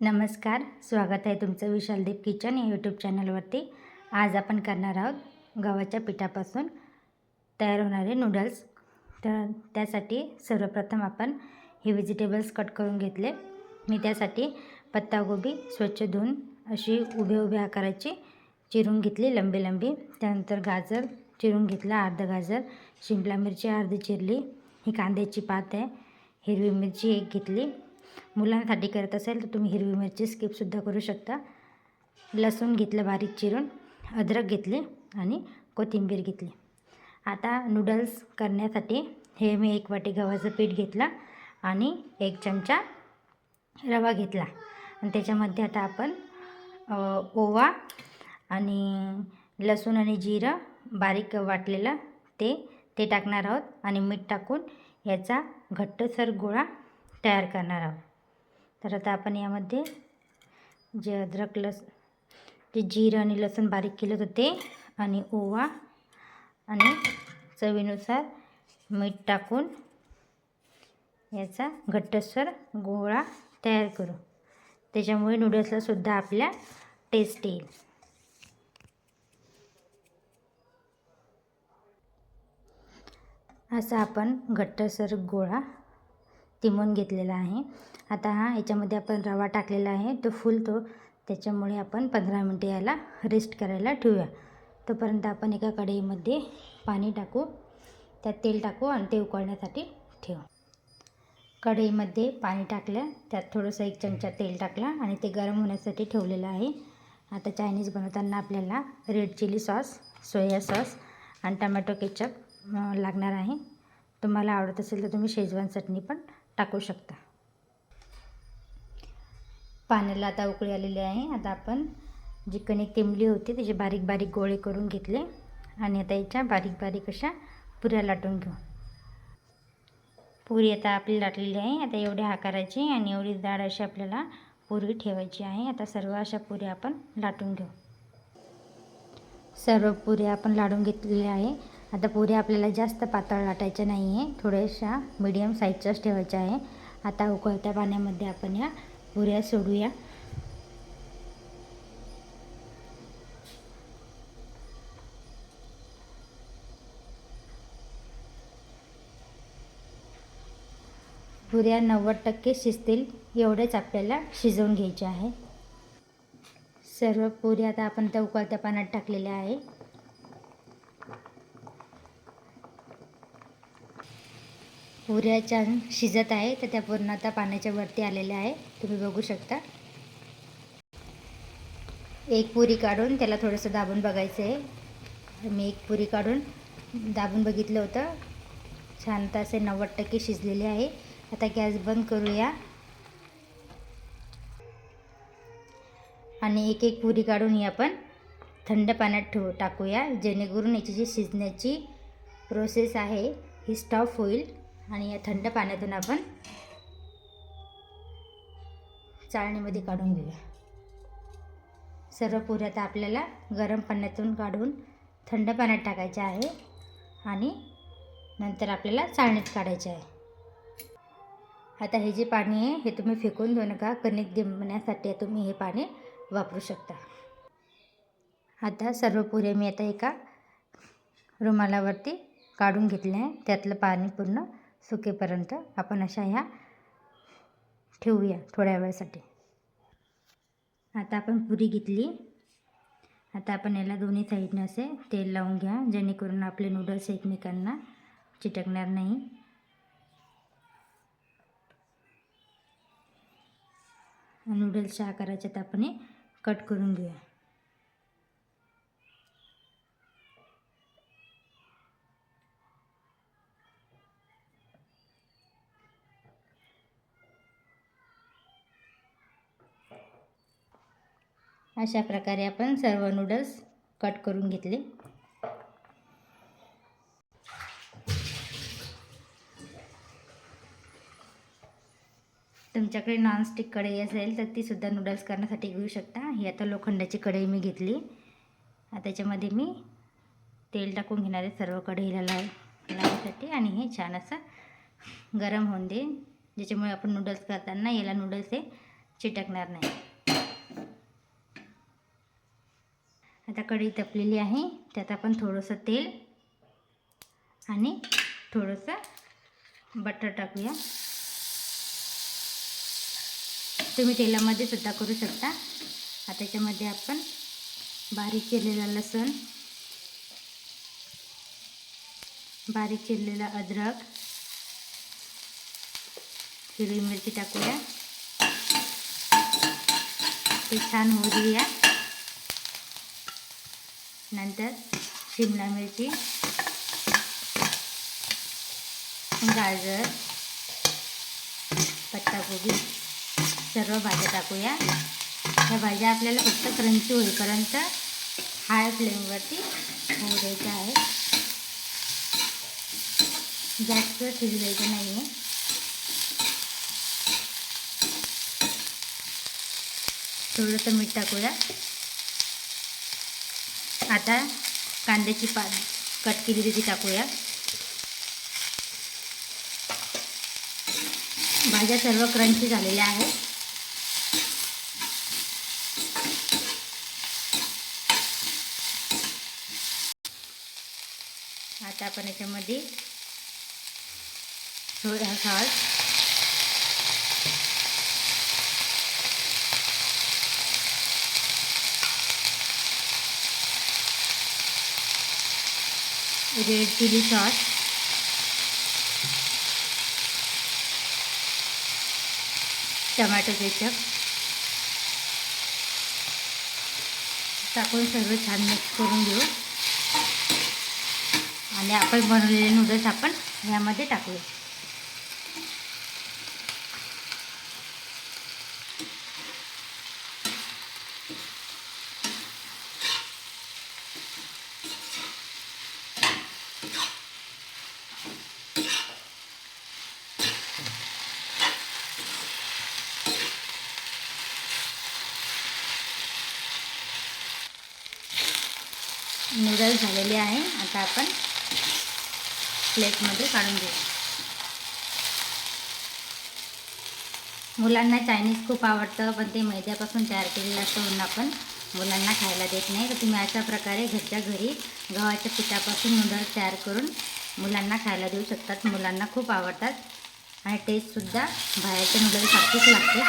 नमस्कार स्वागत आहे तुमचं विशालदीप किचन या यूट्यूब चॅनलवरती आज आपण करणार आहोत गव्हाच्या पिठापासून तयार होणारे नूडल्स तर त्यासाठी सर्वप्रथम आपण हे व्हेजिटेबल्स कट करून घेतले. मी त्यासाठी पत्तागोबी स्वच्छ धुवून अशी उभे उभे आकाराची चिरून घेतली लंबी लंबी. त्यानंतर गाजर चिरून घेतला अर्ध गाजर शिमला मिरची अर्धी चिरली ही कांद्याची पात आहे हिरवी मिरची एक घेतली. मुलांसाठी करत असेल तर तुम्ही हिरवी मिरची स्किपसुद्धा करू शकता. लसूण घेतलं बारीक चिरून. अद्रक घेतले आणि कोथिंबीर घेतली. आता नूडल्स करण्यासाठी हे मी एक वाटी गव्हाचं पीठ घेतलं आणि एक चमचा रवा घेतला. आणि त्याच्यामध्ये आता आपण ओवा आणि लसूण आणि जिरं बारीक वाटलेलं ते ते टाकणार आहोत आणि मीठ टाकून याचा घट्टसर गोळा तयार करणार आहोत. तर आता आपण यामध्ये जे अद्रक लस जे जिरं आणि लसूण बारीक केलं होतं ते आणि ओवा आणि चवीनुसार मीठ टाकून याचा घट्टसर गोळा तयार करू. त्याच्यामुळे नूडल्सला सुद्धा आपल्या टेस्ट येईल. असा आपण घट्टसर गोळा तिमून घेतलेला आहे. आता हा याच्यामध्ये आपण रवा टाकलेला आहे. तो फुलतो त्याच्यामुळे आपण पंधरा मिनटे याला रेस्ट करायला ठेवूया. तोपर्यंत आपण एका कढईमध्ये पाणी टाकू. त्यात तेल टाकू आणि ते उकळण्यासाठी ठेवू. कढईमध्ये पाणी टाकलं. त्यात थोडंसं एक चमचा तेल टाकला आणि ते गरम होण्यासाठी ठेवलेलं आहे. आता चायनीज बनवताना आपल्याला red chilli sauce soya sauce आणि टमॅटो केचप लागणार आहे. तुम्हाला आवडत असेल तर तुम्ही शेजवान चटणी पण टाकू शकता. पाण्याला आता उकळी आलेली आहे. आता आपण जी कणिक तेमली होती त्याचे बारीक बारीक गोळे करून घेतले आणि आता याच्या बारीक बारीक अशा पुऱ्या लाटून घेऊ. पुरी आता आपली लाटलेली आहे. आता एवढ्या आकाराची आणि एवढी जाड अशी आपल्याला पुरी ठेवायची आहे. आता सर्व अशा पुऱ्या आपण लाटून घेऊ. सर्व पुऱ्या आपण लाडून घेतलेल्या आहे. आता पुऱ्या आपल्याला जास्त पातळ लाटायच्या नाही आहे थोड्याशा मीडियम साईजच्याच ठेवायच्या आहे. आता उकळत्या पाण्यामध्ये आपण या पुऱ्या सोडूया. पुऱ्या नव्वद टक्के शिजतील. एवढेच आपल्याला शिजवून घ्यायचे आहे. सर्व पुऱ्या आता आपण त्या उकळत्या पाण्यात टाकलेल्या आहे. पुऱ्या छान शिजत आहे तर त्या पूर्ण आता पाण्याच्या वरती आलेल्या आहे. तुम्ही बघू शकता. एक पुरी काढून त्याला थोडंसं दाबून बघायचं आहे. मी एक पुरी काढून दाबून बघितलं होतं. छान तर असे नव्वद टक्के शिजलेले आहे. आता गॅस बंद करूया. आणि एक एक पुरी काढून ही आपण थंड पाण्यात ठेवू टाकूया. जेणेकरून याची जी शिजण्याची प्रोसेस आहे ही स्टॉप होईल. आणि या थंड पाण्यातून आपण चाळणीमध्ये काढून घेऊया. सर्व पुऱ्या तर आपल्याला गरम पाण्यातून काढून थंड पाण्यात टाकायच्या आहे आणि नंतर आपल्याला चाळणीत काढायचे आहे. आता हे जे पाणी आहे हे तुम्ही फेकून देऊ नका. कणिक दिंबण्यासाठी तुम्ही हे पाणी वापरू शकता. आता सर्व पुरे मी आता एका रुमालावरती काढून घेतले आहे. त्यातलं पाणी पूर्ण सुकेपर्यंत आपण अशा ह्या ठेवूया थोड्या वेळासाठी. आता आपण पुरी घेतली. आता आपण याला दोन्ही साईडनं असे तेल लावून घ्या जेणेकरून आपले नूडल्स एकमेकांना चिटकणार नाही. नूडल्सच्या आकाराच्यात आपण हे कट करून घेऊया. अशा प्रकारे आपण सर्व नूडल्स कट करून घेतले. तुमच्याकडे नॉनस्टिक कढई असेल तर तीसुद्धा नूडल्स करण्यासाठी घेऊ शकता. ही आता लोखंडाची कढई मी घेतली. त्याच्यामध्ये मी तेल टाकून घेणार आहे सर्व कढईला लाव लावण्यासाठी आणि हे छान असं गरम होऊन देईन. ज्याच्यामुळे आपण नूडल्स करताना याला नूडल्स हे चिटकणार नाही. आता कढई तपलेली आहे. त्यात आपण थोडंसं तेल आणि थोडंसं बटर टाकूया. तुम्ही तेलामध्ये सुद्धा करू शकता. आता त्याच्यामध्ये आपण बारीक चिरलेला लसूण बारीक चिरलेला अद्रक हिरवी मिरची टाकूया. ते छान होऊ देऊया. नंतर शिमला मिरची गाजर पत्ताकोबी सर्व भाज्या टाकूया. ह्या भाज्या आपल्याला फक्त क्रंची होईपर्यंत हाय फ्लेमवरती होऊ द्यायच्या आहे जास्त शिजवायचं नाही आहे थोडंसं मीठ टाकूया. आता कांद्याची पा कट केलेली ती टाकूया. भाज्या सर्व क्रंची झालेल्या आहेत. आता आपण याच्यामध्ये थोडा sauce red chilli sauce tomato ketchup टाकून सर्व छान मिक्स करून घेऊ. आणि आपण बनवलेले नूडल्स आपण यामध्ये टाकूया. नूडल्स झालेले आहे. आता आपण प्लेटमध्ये काढून घेऊ. मुलांना चायनीज खूप आवडतं पण ते मैद्यापासून तयार केलेलं असतं म्हणून आपण मुलांना खायला देत नाही. तर तुम्ही अशा प्रकारे घरच्या घरी गव्हाच्या पिठापासून नूडल्स तयार करून मुलांना खायला देऊ शकतात. मुलांना खूप आवडतात. आणि टेस्टसुद्धा बाहेरच्या नूडल्स सारखीच लागते.